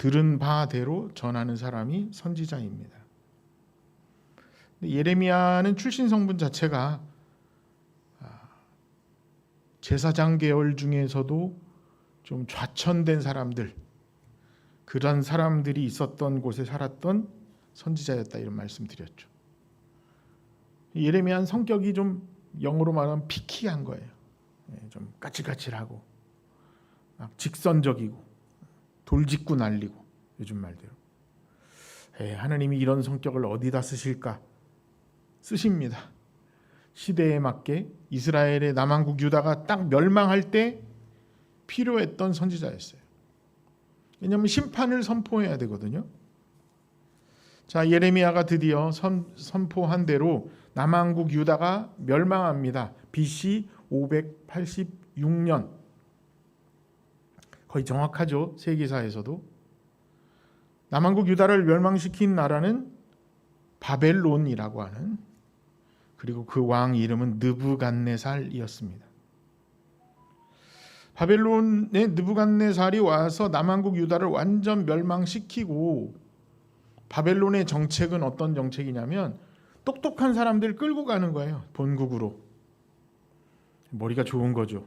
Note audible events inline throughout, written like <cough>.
들은 바대로 전하는 사람이 선지자입니다. 예레미야는 출신 성분 자체가 아, 제사장 계열 중에서도 좀 좌천된 사람들 그런 사람들이 있었던 곳에 살았던 선지자였다 이런 말씀드렸죠. 예레미야는 성격이 좀 영어로 말하면 피키한 거예요. 예, 좀 까칠까칠하고 막 직선적이고 돌직구 날리고 요즘 말대로 에, 하나님이 이런 성격을 어디다 쓰실까 쓰십니다. 시대에 맞게 이스라엘의 남한국 유다가 딱 멸망할 때 필요했던 선지자였어요. 왜냐하면 심판을 선포해야 되거든요. 자 예레미야가 드디어 선, 선포한 대로 남한국 유다가 멸망합니다. BC 586년 거의 정확하죠 세계사에서도 남한국 유다를 멸망시킨 나라는 바벨론이라고 하는 그리고 그 왕 이름은 느부갓네살이었습니다. 바벨론의 느부갓네살이 와서 남한국 유다를 완전 멸망시키고 바벨론의 정책은 어떤 정책이냐면 똑똑한 사람들 끌고 가는 거예요. 본국으로. 머리가 좋은 거죠.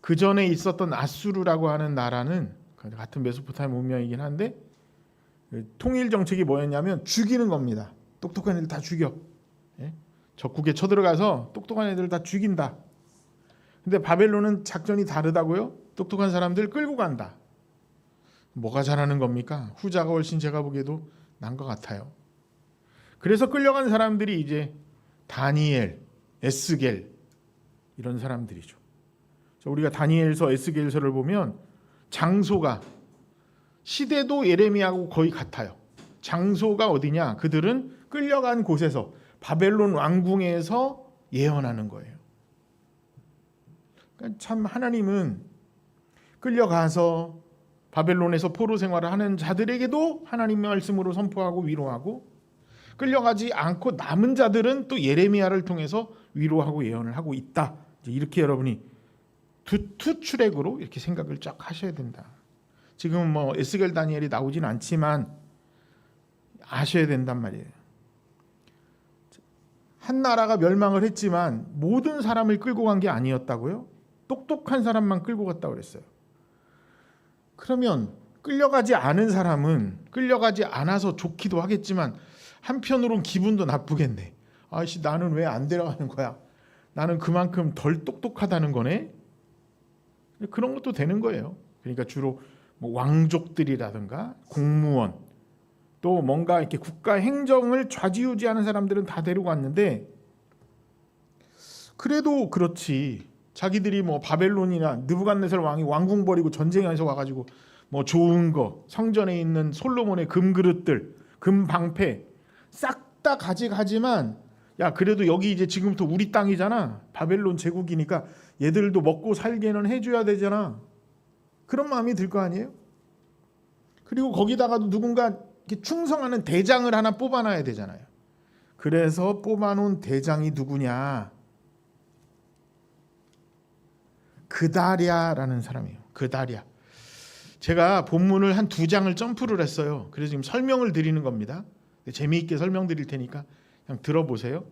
그 전에 있었던 아수르라고 하는 나라는 같은 메소포타미아 문명이긴 한데 통일 정책이 뭐였냐면 죽이는 겁니다. 똑똑한 애들 다 죽여. 예? 적국에 쳐들어가서 똑똑한 애들 다 죽인다. 근데 바벨론은 작전이 다르다고요? 똑똑한 사람들 끌고 간다. 뭐가 잘하는 겁니까? 후자가 훨씬 제가 보기에도 난 것 같아요. 그래서 끌려간 사람들이 이제 다니엘, 에스겔 이런 사람들이죠. 우리가 다니엘서 에스겔서를 보면 장소가 시대도 예레미야하고 거의 같아요. 장소가 어디냐? 그들은 끌려간 곳에서 바벨론 왕궁에서 예언하는 거예요. 그러니까 참 하나님은 끌려가서 바벨론에서 포로 생활을 하는 자들에게도 하나님의 말씀으로 선포하고 위로하고 끌려가지 않고 남은 자들은 또 예레미야를 통해서 위로하고 예언을 하고 있다. 이렇게 여러분이 두, 투 출액으로 이렇게 생각을 쫙 하셔야 된다. 지금 뭐 에스겔 다니엘이 나오진 않지만 아셔야 된단 말이에요. 한 나라가 멸망을 했지만 모든 사람을 끌고 간 게 아니었다고요? 똑똑한 사람만 끌고 갔다고 그랬어요. 그러면 끌려가지 않은 사람은 끌려가지 않아서 좋기도 하겠지만 한편으로는 기분도 나쁘겠네. 아씨 나는 왜 안 데려가는 거야? 나는 그만큼 덜 똑똑하다는 거네. 그런 것도 되는 거예요. 그러니까 주로 뭐 왕족들이라든가 공무원 또 뭔가 이렇게 국가 행정을 좌지우지하는 사람들은 다 데리고 왔는데 그래도 그렇지 자기들이 뭐 바벨론이나 느부갓네살 왕이 왕궁 버리고 전쟁에서 와가지고 뭐 좋은 거 성전에 있는 솔로몬의 금그릇들 금방패 싹 다 가져가지만 야 그래도 여기 이제 지금부터 우리 땅이잖아 바벨론 제국이니까 얘들도 먹고 살게는 해줘야 되잖아 그런 마음이 들 거 아니에요? 그리고 거기다가도 누군가 충성하는 대장을 하나 뽑아놔야 되잖아요. 그래서 뽑아놓은 대장이 누구냐? 그다랴라는 사람이에요. 그다랴. 제가 본문을 한 두 장을 점프를 했어요. 그래서 지금 설명을 드리는 겁니다. 재미있게 설명드릴 테니까 그냥 들어보세요.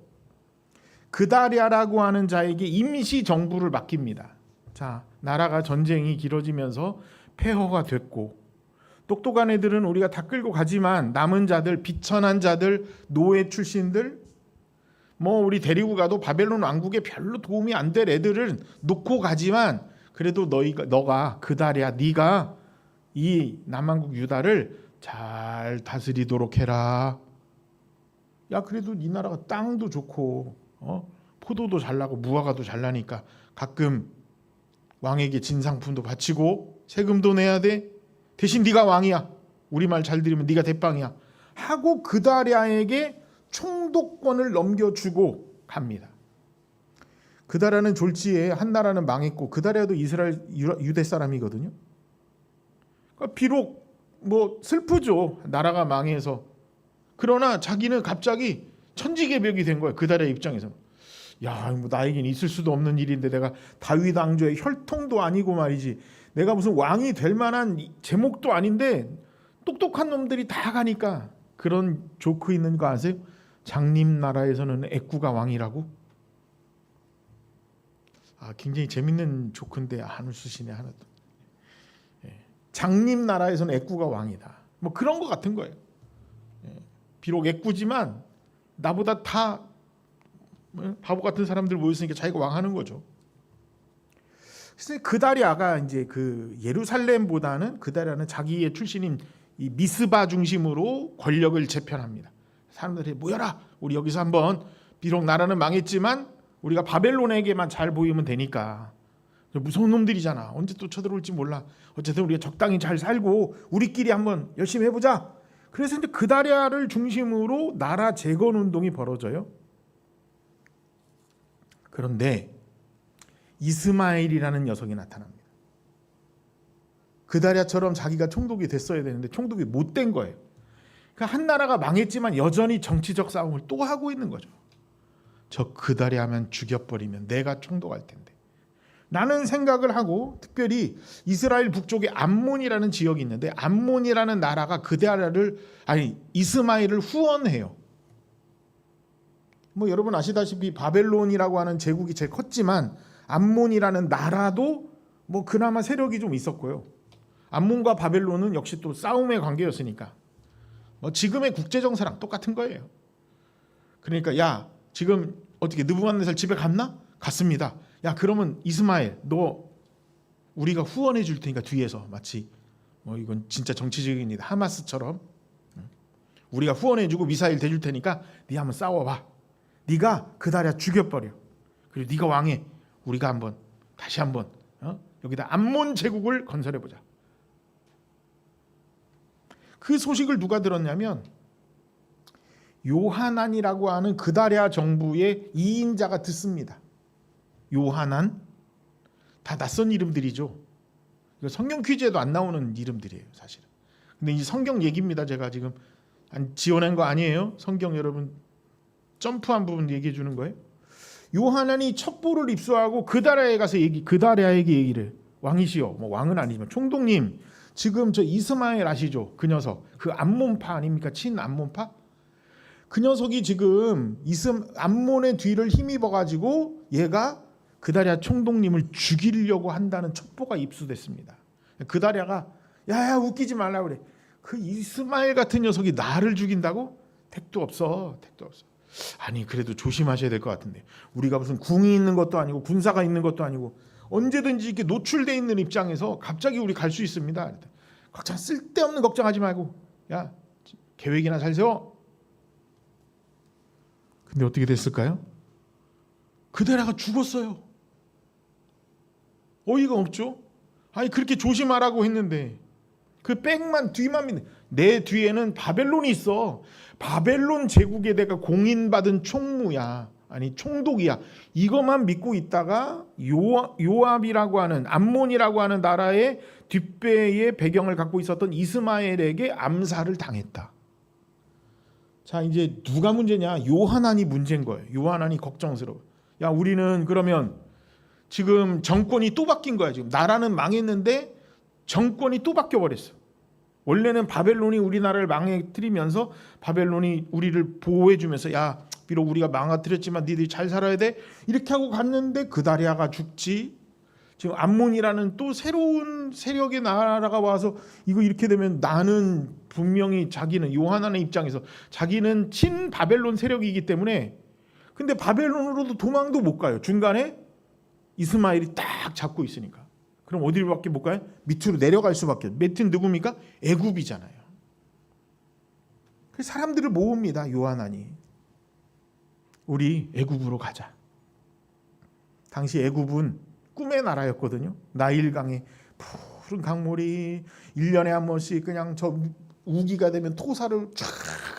그다랴라고 하는 자에게 임시 정부를 맡깁니다. 자, 나라가 전쟁이 길어지면서 폐허가 됐고 똑똑한 애들은 우리가 다 끌고 가지만 남은 자들 비천한 자들 노예 출신들 뭐 우리 데리고 가도 바벨론 왕국에 별로 도움이 안 될 애들은 놓고 가지만 그래도 너희가 너가 그다랴 네가 이 남한국 유다를 잘 다스리도록 해라. 야 그래도 이 나라가 땅도 좋고 어? 포도도 잘 나고 무화과도 잘 나니까 가끔 왕에게 진상품도 바치고 세금도 내야 돼. 대신 네가 왕이야. 우리 말 잘 들으면 네가 대빵이야. 하고 그다랴에게 총독권을 넘겨주고 갑니다. 그다라는 졸지에 한 나라는 망했고 그다랴도 이스라엘 유대 사람이거든요. 그러니까 비록 뭐 슬프죠. 나라가 망해서 그러나 자기는 갑자기 천지개벽이 된 거예요. 그다랴 입장에서. 야, 뭐 나에겐 있을 수도 없는 일인데 내가 다윗 왕조의 혈통도 아니고 말이지. 내가 무슨 왕이 될 만한 이- 제목도 아닌데 똑똑한 놈들이 다 가니까 그런 조크 있는 거 아세요? 장님 나라에서는 애꾸가 왕이라고? 아 굉장히 재밌는 조크인데 안 웃으시네 하나도. 예. 장님 나라에서는 애꾸가 왕이다. 뭐 그런 거 같은 거예요. 예. 비록 애꾸지만 나보다 다 뭐, 바보 같은 사람들 모였으니까 자기가 왕하는 거죠. 그다리아가 이제 그 예루살렘보다는 그다리아는 자기의 출신인 이 미스바 중심으로 권력을 재편합니다. 사람들이 모여라. 우리 여기서 한번 비록 나라는 망했지만 우리가 바벨론에게만 잘 보이면 되니까 무서운 놈들이잖아. 언제 또 쳐들어올지 몰라. 어쨌든 우리가 적당히 잘 살고 우리끼리 한번 열심히 해보자. 그래서 이제 그다리아를 중심으로 나라 재건 운동이 벌어져요. 그런데 이스마엘이라는 녀석이 나타납니다. 그다리아처럼 자기가 총독이 됐어야 되는데 총독이 못 된 거예요. 그러니까 한 나라가 망했지만 여전히 정치적 싸움을 또 하고 있는 거죠. 저 그다리아면 죽여버리면 내가 총독할 텐데. 라는 생각을 하고 특별히 이스라엘 북쪽에 암몬이라는 지역이 있는데 암몬이라는 나라가 그다리아를 아니 이스마엘을 후원해요. 뭐 여러분 아시다시피 바벨론이라고 하는 제국이 제일 컸지만 암몬이라는 나라도 뭐 그나마 세력이 좀 있었고요. 암몬과 바벨론은 역시 또 싸움의 관계였으니까 뭐 지금의 국제 정세랑 똑같은 거예요. 그러니까 야 지금 어떻게 느부갓네살 집에 갔나? 갔습니다. 야 그러면 이스마엘 너 우리가 후원해 줄 테니까 뒤에서 마치 뭐 이건 진짜 정치적입니다. 하마스처럼 응? 우리가 후원해 주고 미사일 대줄 테니까 네 한번 싸워봐. 네가 그다리아 죽여버려. 그리고 네가 왕해. 우리가 한번 다시 한번 어? 여기다 암몬 제국을 건설해 보자. 그 소식을 누가 들었냐면 요하난이라고 하는 그다리아 정부의 2인자가 듣습니다. 요하난 다 낯선 이름들이죠. 이거 성경 퀴즈에도 안 나오는 이름들이에요, 사실은. 근데 이 성경 얘기입니다. 제가 지금 안 지어낸 거 아니에요. 성경 여러분 점프한 부분 얘기해 주는 거예요. 요하난이 첩보를 입수하고 그다리아에 가서 얘기 그다리아에게 얘기를 왕이시여 뭐 왕은 아니지만 총독님 지금 저 이스마엘 아시죠? 그 녀석 그 암몬파 아닙니까? 친 암몬파? 그 녀석이 지금 이스 암몬의 뒤를 힘입어 가지고 얘가 그다리아 총독님을 죽이려고 한다는 첩보가 입수됐습니다. 그다리아가 야야 웃기지 말라 그래. 그 이스마엘 같은 녀석이 나를 죽인다고? 택도 없어. 택도 없어. 아니 그래도 조심하셔야 될 것 같은데 우리가 무슨 궁이 있는 것도 아니고 군사가 있는 것도 아니고 언제든지 이렇게 노출돼 있는 입장에서 갑자기 우리 갈 수 있습니다. 걱정 쓸데없는 걱정하지 말고 야 계획이나 잘 세워. 근데 어떻게 됐을까요? 그대라가 죽었어요. 어이가 없죠. 아니 그렇게 조심하라고 했는데 그 백만 뒤만 믿는 내 뒤에는 바벨론이 있어. 바벨론 제국에 내가 공인받은 총무야. 아니 총독이야. 이것만 믿고 있다가 요, 요압이라고 하는 암몬이라고 하는 나라의 뒷배의 배경을 갖고 있었던 이스마엘에게 암살을 당했다. 자 이제 누가 문제냐? 요하난이 문제인 거예요. 요하난이 걱정스러워. 야 우리는 그러면 지금 정권이 또 바뀐 거야. 지금 나라는 망했는데 정권이 또 바뀌어 버렸어. 원래는 바벨론이 우리나라를 망해뜨리면서 바벨론이 우리를 보호해주면서 야 비록 우리가 망가뜨렸지만 니들이 잘 살아야 돼 이렇게 하고 갔는데 그다리아가 죽지 지금 암몬이라는 또 새로운 세력의 나라가 와서 이거 이렇게 되면 나는 분명히 자기는 요하나의 입장에서 자기는 친 바벨론 세력이기 때문에 근데 바벨론으로도 도망도 못 가요 중간에 이스마엘이 딱 잡고 있으니까 그럼 어디로밖에 못 가요? 밑으로 내려갈 수밖에. 밑은 누굽니까? 애굽이잖아요. 그 사람들을 모읍니다. 요한안이. 우리 애굽으로 가자. 당시 애굽은 꿈의 나라였거든요. 나일강에 푸른 강물이 1년에 한 번씩 그냥 저 우기가 되면 토사를 쫙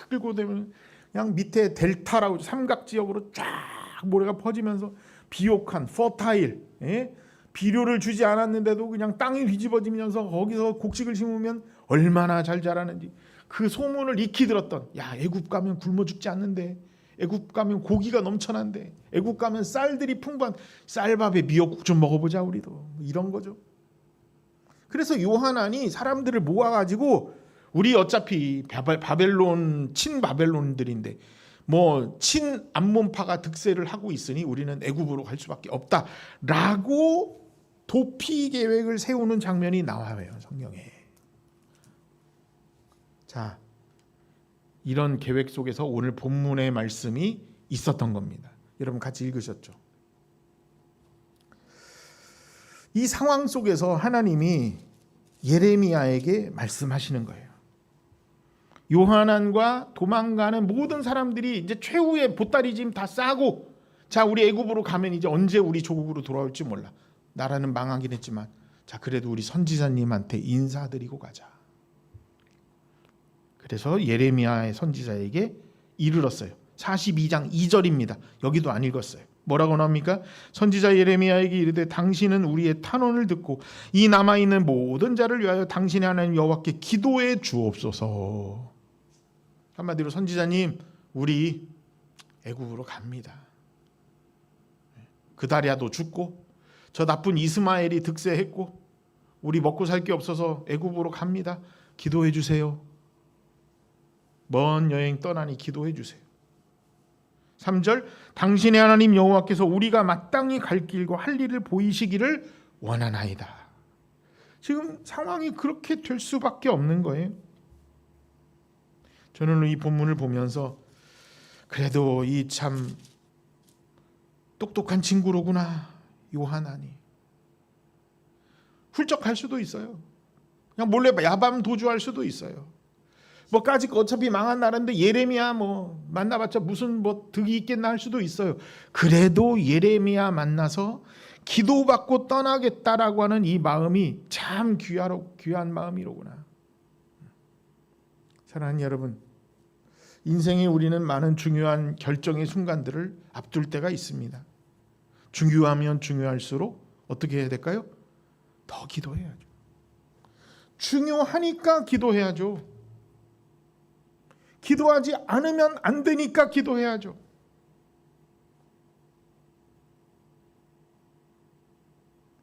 끌고 되면 그냥 밑에 델타라고 삼각 지역으로 쫙 모래가 퍼지면서 비옥한 퍼타일 예? 비료를 주지 않았는데도 그냥 땅이 뒤집어지면서 거기서 곡식을 심으면 얼마나 잘 자라는지 그 소문을 익히 들었던 야 애굽 가면 굶어 죽지 않는데 애굽 가면 고기가 넘쳐난데 애굽 가면 쌀들이 풍부한 쌀밥에 미역국 좀 먹어보자 우리도 뭐 이런 거죠. 그래서 요하난이 사람들을 모아가지고 우리 어차피 바벨- 바벨론 친 바벨론들인데 뭐 친 암몬파가 득세를 하고 있으니 우리는 애굽으로 갈 수밖에 없다라고 도피 계획을 세우는 장면이 나와요 성경에. 자 이런 계획 속에서 오늘 본문의 말씀이 있었던 겁니다. 여러분 같이 읽으셨죠? 이 상황 속에서 하나님이 예레미야에게 말씀하시는 거예요. 요한안과 도망가는 모든 사람들이 이제 최후의 보따리 짐 다 싸고 자 우리 애굽으로 가면 이제 언제 우리 조국으로 돌아올지 몰라. 나라는 망하긴 했지만 자 그래도 우리 선지자님한테 인사드리고 가자. 그래서 예레미야의 선지자에게 이르렀어요. 42장 2절입니다. 여기도 안 읽었어요. 뭐라고 나옵니까? 선지자 예레미야에게 이르되 당신은 우리의 탄원을 듣고 이 남아 있는 모든 자를 위하여 당신의 하나님 여호와께 기도해 주옵소서. 한마디로 선지자님 우리 애굽으로 갑니다. 그다리아도 죽고 저 나쁜 이스마엘이 득세했고 우리 먹고 살 게 없어서 애굽으로 갑니다. 기도해 주세요. 먼 여행 떠나니 기도해 주세요. 3절 당신의 하나님 여호와께서 우리가 마땅히 갈 길과 할 일을 보이시기를 원하나이다. 지금 상황이 그렇게 될 수밖에 없는 거예요. 저는 이 본문을 보면서 그래도 이 참 똑똑한 친구로구나 요하나니 훌쩍할 수도 있어요. 그냥 몰래 야밤 도주할 수도 있어요. 뭐까지 어차피 망한 나라인데 예레미야 뭐 만나봤자 무슨 뭐 득이 있겠나 할 수도 있어요. 그래도 예레미야 만나서 기도받고 떠나겠다라고 하는 이 마음이 참 귀하로 귀한 마음이로구나. 사랑하는 여러분, 인생에 우리는 많은 중요한 결정의 순간들을 앞둘 때가 있습니다. 중요하면 중요할수록 어떻게 해야 될까요? 더 기도해야죠. 중요하니까 기도해야죠. 기도하지 않으면 안 되니까 기도해야죠.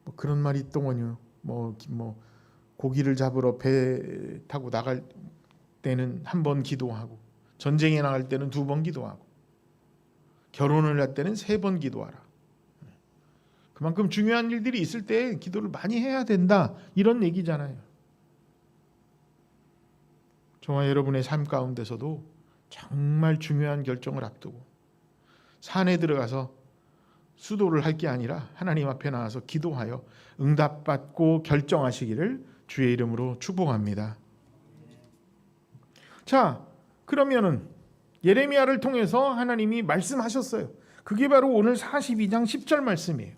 뭐 그런 말이 있더군요. 뭐, 뭐 고기를 잡으러 배 타고 나갈 때는 한 번 기도하고 전쟁에 나갈 때는 두 번 기도하고 결혼을 할 때는 세 번 기도하라. 그만큼 중요한 일들이 있을 때 기도를 많이 해야 된다 이런 얘기잖아요. 저와 여러분의 삶 가운데서도 정말 중요한 결정을 앞두고 산에 들어가서 수도를 할 게 아니라 하나님 앞에 나와서 기도하여 응답받고 결정하시기를 주의 이름으로 축복합니다. 자, 그러면은 예레미야를 통해서 하나님이 말씀하셨어요. 그게 바로 오늘 42장 10절 말씀이에요.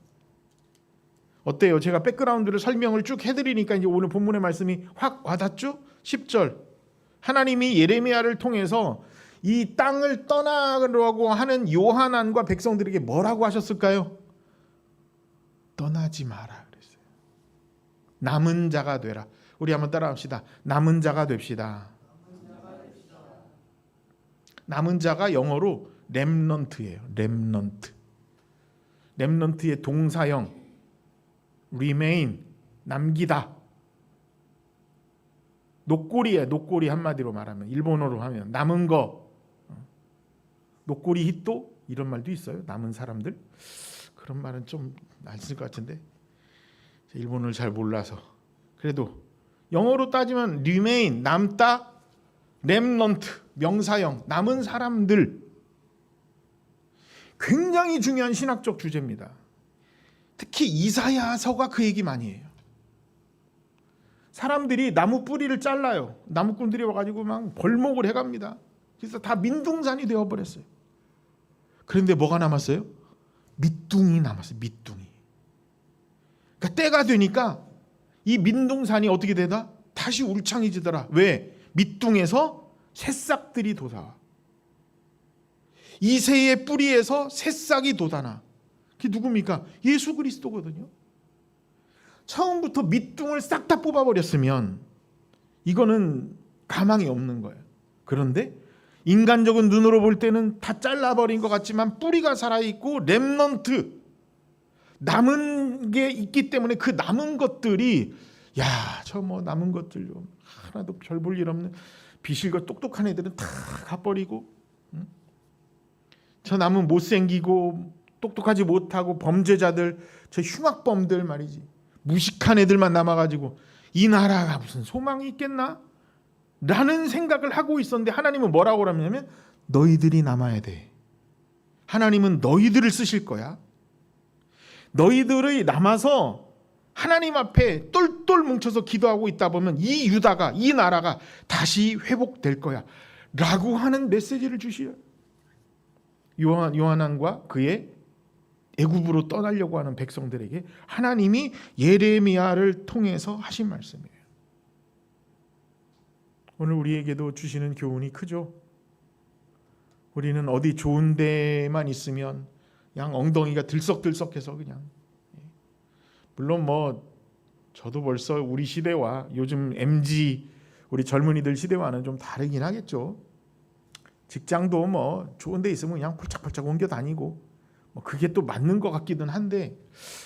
어때요? 제가 백그라운드를 설명을 쭉 해드리니까 이제 오늘 본문의 말씀이 확 와닿죠? 10절. 하나님이 예레미야를 통해서 이 땅을 떠나려고 하는 요한안과 백성들에게 뭐라고 하셨을까요? 떠나지 마라 그랬어요. 남은 자가 되라. 우리 한번 따라합시다. 남은 자가 됩시다. 남은 자가 영어로 렘넌트예요. 렘넌트. 렘넌트의 동사형 remain 남기다. 녹골이에요. 녹골이 한마디로 말하면 일본어로 하면 남은 거. 녹골이 히토 이런 말도 있어요. 남은 사람들 그런 말은 좀안쓸것 같은데 일본어를 잘 몰라서 그래도 영어로 따지면 remain 남다 렘넌트 명사형 남은 사람들 굉장히 중요한 신학적 주제입니다. 특히 이사야서가 그 얘기 많이 해요. 사람들이 나무 뿌리를 잘라요. 나무꾼들이 와가지고 막 벌목을 해갑니다. 그래서 다 민둥산이 되어버렸어요. 그런데 뭐가 남았어요? 밑둥이 남았어요. 밑둥이. 그러니까 때가 되니까 이 민둥산이 어떻게 되다? 다시 울창해지더라. 왜? 밑둥에서 새싹들이 돋아. 이새의 뿌리에서 새싹이 돋아나. 그게 누굽니까? 예수 그리스도거든요. 처음부터 밑둥을 싹 다 뽑아버렸으면 이거는 가망이 없는 거예요. 그런데 인간적인 눈으로 볼 때는 다 잘라버린 것 같지만 뿌리가 살아있고 렘넌트 남은 게 있기 때문에 그 남은 것들이 야, 저 뭐 남은 것들 좀 하나도 별 볼 일 없는 비실거 똑똑한 애들은 다 가버리고 응? 저 남은 못생기고 똑똑하지 못하고 범죄자들 저 흉악범들 말이지 무식한 애들만 남아가지고 이 나라가 무슨 소망이 있겠나? 라는 생각을 하고 있었는데 하나님은 뭐라고 그러냐면 너희들이 남아야 돼. 하나님은 너희들을 쓰실 거야. 너희들이 남아서 하나님 앞에 똘똘 뭉쳐서 기도하고 있다 보면 이 유다가 이 나라가 다시 회복될 거야. 라고 하는 메시지를 주시요. 요한 요한왕과 그의 애굽으로 떠나려고 하는 백성들에게 하나님이 예레미야를 통해서 하신 말씀이에요. 오늘 우리에게도 주시는 교훈이 크죠. 우리는 어디 좋은 데만 있으면 그냥 엉덩이가 들썩들썩해서 그냥 예. 물론 뭐 저도 벌써 우리 시대와 요즘 MZ 우리 젊은이들 시대와는 좀 다르긴 하겠죠. 직장도 뭐 좋은 데 있으면 그냥 폴짝폴짝 옮겨 다니고 뭐 그게 또 맞는 것 같기는 한데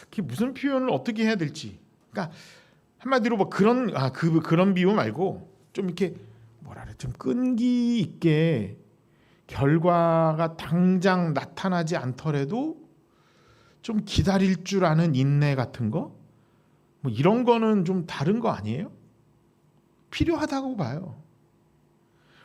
그게 무슨 표현을 어떻게 해야 될지 그러니까 한마디로 뭐 그런 아 그 그런 비유 말고 좀 이렇게 뭐라 그래 좀 끈기 있게 결과가 당장 나타나지 않더라도 좀 기다릴 줄 아는 인내 같은 거 뭐 이런 거는 좀 다른 거 아니에요? 필요하다고 봐요.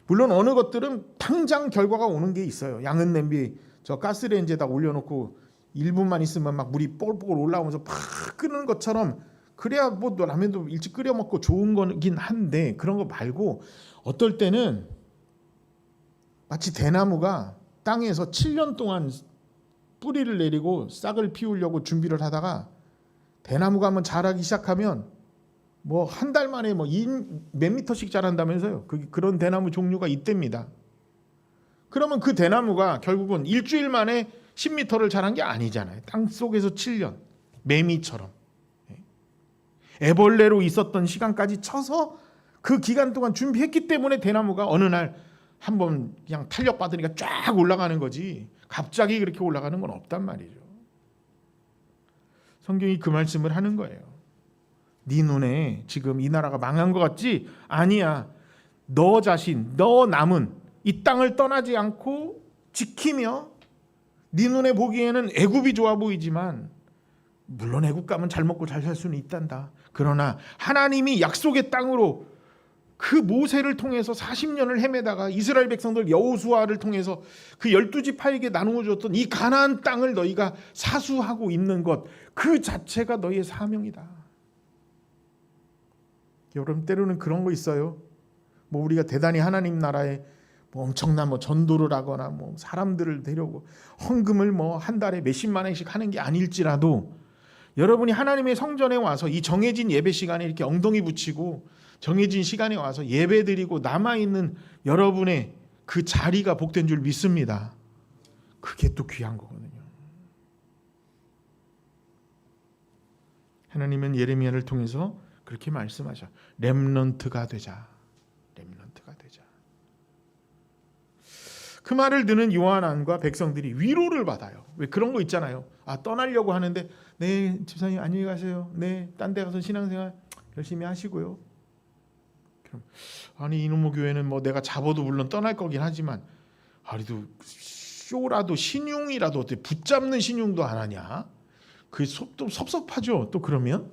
물론 어느 것들은 당장 결과가 오는 게 있어요. 양은 냄비 저 가스레인지에다 올려놓고 1분만 있으면 막 물이 뽀글뽀글 올라오면서 팍 끓는 것처럼 그래야 뭐 라면도 일찍 끓여 먹고 좋은 거긴 한데 그런 거 말고 어떨 때는 마치 대나무가 땅에서 7년 동안 뿌리를 내리고 싹을 피우려고 준비를 하다가 대나무가 한번 자라기 시작하면 뭐 한 달 만에 뭐몇 미터씩 자란다면서요. 그 그런 대나무 종류가 있답니다. 그러면 그 대나무가 결국은 일주일 만에 10미터를 자란 게 아니잖아요. 땅 속에서 7년 매미처럼 애벌레로 있었던 시간까지 쳐서 그 기간 동안 준비했기 때문에 대나무가 어느 날 한번 그냥 탄력 받으니까 쫙 올라가는 거지. 갑자기 그렇게 올라가는 건 없단 말이죠. 성경이 그 말씀을 하는 거예요. 네 눈에 지금 이 나라가 망한 것 같지? 아니야. 너 자신, 너 남은 이 땅을 떠나지 않고 지키며 네 눈에 보기에는 애굽이 좋아 보이지만 물론 애굽 가면 잘 먹고 잘 살 수는 있단다. 그러나 하나님이 약속의 땅으로 그 모세를 통해서 40년을 헤매다가 이스라엘 백성들 여호수아를 통해서 그 열두 지파에게 나누어 줬던 이 가나안 땅을 너희가 사수하고 있는 것 그 자체가 너희의 사명이다. 여러분 때로는 그런 거 있어요. 뭐 우리가 대단히 하나님 나라에 뭐 엄청난 뭐 전도를 하거나 뭐 사람들을 데려고 헌금을 뭐 한 달에 몇십만 원씩 하는 게 아닐지라도 여러분이 하나님의 성전에 와서 이 정해진 예배 시간에 이렇게 엉덩이 붙이고 정해진 시간에 와서 예배 드리고 남아 있는 여러분의 그 자리가 복된 줄 믿습니다. 그게 또 귀한 거거든요. 하나님은 예레미야를 통해서 그렇게 말씀하셔. 렘넌트가 되자. 렘넌트가 되자. 그 말을 듣는 요한안과 백성들이 위로를 받아요. 왜 그런 거 있잖아요. 아 떠나려고 하는데 네 집사님 안녕히 가세요. 네 딴 데 가서 신앙생활 열심히 하시고요. 그럼 아니 이놈의 교회는 뭐 내가 잡아도 물론 떠날 거긴 하지만 아리도 쇼라도 신용이라도 어떻게 붙잡는 신용도 안 하냐? 그또 섭섭하죠. 또 그러면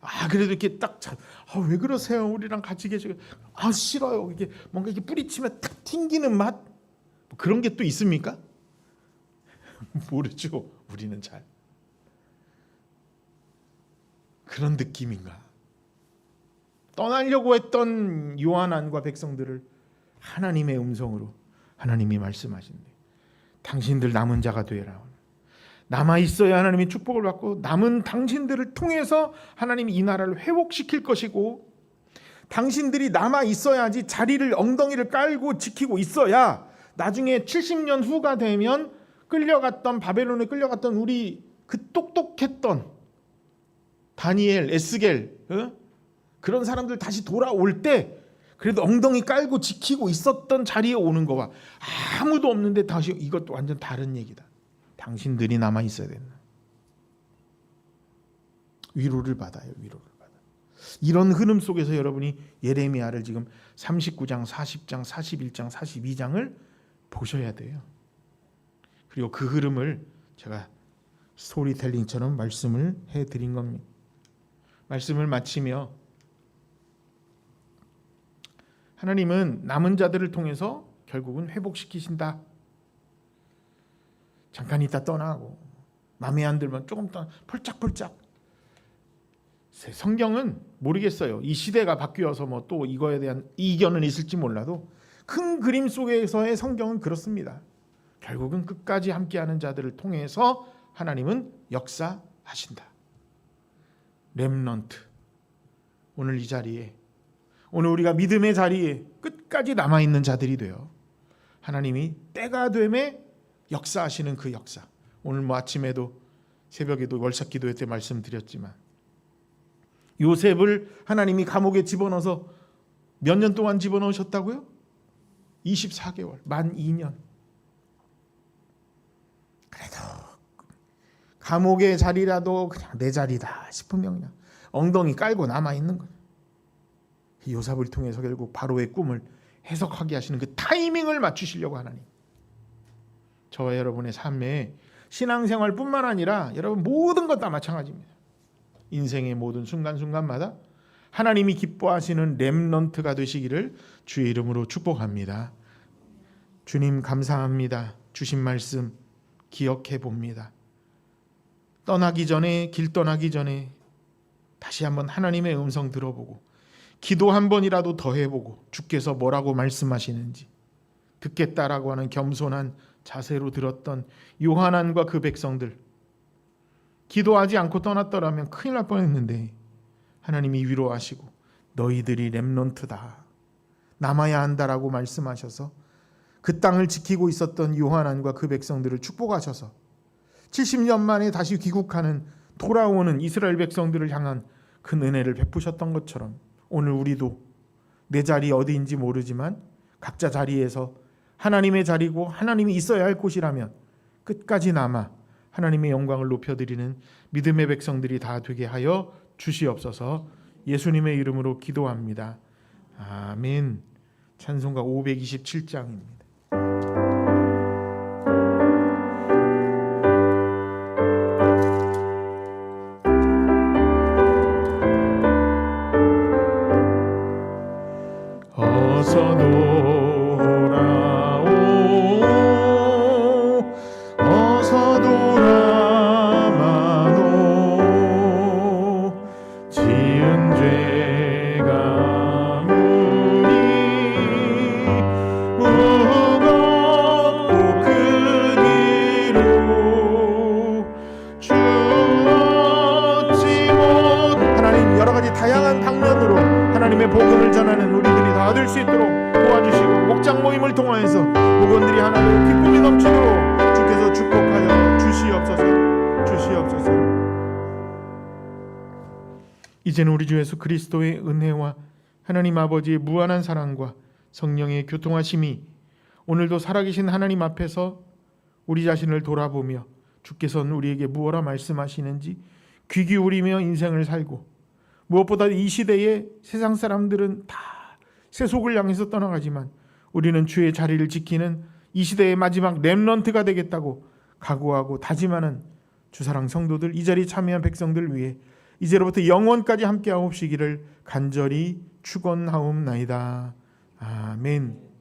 아 그래도 이렇게 딱왜 그러세요? 우리랑 같이 계시고 아 싫어요. 이게 뭔가 이렇게 뿌리치면 탁 튕기는 맛 뭐 그런 게 또 있습니까? <laughs> 모르죠. 우리는 잘 그런 느낌인가? 떠나려고 했던 요한안과 백성들을 하나님의 음성으로 하나님이 말씀하신대. 당신들 남은 자가 되라. 남아 있어야 하나님의 축복을 받고 남은 당신들을 통해서 하나님이 이 나라를 회복시킬 것이고 당신들이 남아 있어야지 자리를 엉덩이를 깔고 지키고 있어야 나중에 70년 후가 되면 끌려갔던 바벨론에 끌려갔던 우리 그 똑똑했던 다니엘, 에스겔 어? 그런 사람들 다시 돌아올 때 그래도 엉덩이 깔고 지키고 있었던 자리에 오는 거와 아무도 없는데 다시 이것도 완전 다른 얘기다. 당신들이 남아 있어야 된다. 위로를 받아요. 위로를 받아. 이런 흐름 속에서 여러분이 예레미야를 지금 39장, 40장, 41장, 42장을 보셔야 돼요. 그리고 그 흐름을 제가 스토리텔링처럼 말씀을 해 드린 겁니다. 말씀을 마치며 하나님은 남은 자들을 통해서 결국은 회복시키신다. 잠깐 있다 떠나고 마음에 안 들면 조금 떠 펄짝펄짝. 성경은 모르겠어요. 이 시대가 바뀌어서 뭐 또 이거에 대한 이견은 있을지 몰라도 큰 그림 속에서의 성경은 그렇습니다. 결국은 끝까지 함께하는 자들을 통해서 하나님은 역사하신다. 렘넌트 오늘 이 자리에 오늘 우리가 믿음의 자리에 끝까지 남아 있는 자들이 돼요. 하나님이 때가 되매 역사하시는 그 역사. 오늘 뭐 아침에도 새벽에도 월삭 기도회 때 말씀드렸지만 요셉을 하나님이 감옥에 집어넣어서 몇 년 동안 집어넣으셨다고요? 24개월, 만 2년. 그래도 감옥의 자리라도 그냥 내 자리다 싶으면 그냥 엉덩이 깔고 남아 있는 거예요. 요셉을 통해서 결국 바로의 꿈을 해석하게 하시는 그 타이밍을 맞추시려고 하나님. 저와 여러분의 삶에 신앙생활뿐만 아니라 여러분 모든 것 다 마찬가지입니다. 인생의 모든 순간순간마다 하나님이 기뻐하시는 렘넌트가 되시기를 주의 이름으로 축복합니다. 주님 감사합니다. 주신 말씀 기억해 봅니다. 떠나기 전에 길 떠나기 전에 다시 한번 하나님의 음성 들어보고 기도 한 번이라도 더 해보고 주께서 뭐라고 말씀하시는지 듣겠다라고 하는 겸손한 자세로 들었던 요한안과 그 백성들. 기도하지 않고 떠났더라면 큰일 날 뻔했는데 하나님이 위로하시고 너희들이 렘넌트다 남아야 한다라고 말씀하셔서 그 땅을 지키고 있었던 요한안과 그 백성들을 축복하셔서 70년 만에 다시 귀국하는 돌아오는 이스라엘 백성들을 향한 그 은혜를 베푸셨던 것처럼 오늘 우리도 내 자리 어디인지 모르지만 각자 자리에서 하나님의 자리고 하나님이 있어야 할 곳이라면 끝까지 남아 하나님의 영광을 높여드리는 믿음의 백성들이 다 되게 하여 주시옵소서 예수님의 이름으로 기도합니다. 아멘. 찬송가 527장입니다. 이제는 우리 주 예수 그리스도의 은혜와 하나님 아버지의 무한한 사랑과 성령의 교통하심이 오늘도 살아계신 하나님 앞에서 우리 자신을 돌아보며 주께서는 우리에게 무엇라 말씀하시는지 귀 기울이며 인생을 살고 무엇보다 이 시대에 세상 사람들은 다 세속을 향해서 떠나가지만 우리는 주의 자리를 지키는 이 시대의 마지막 렘넌트가 되겠다고 각오하고 다짐하는 주사랑 성도들 이 자리에 참여한 백성들 위해 이제로부터 영원까지 함께하옵시기를 간절히 축원하옵나이다. 아멘.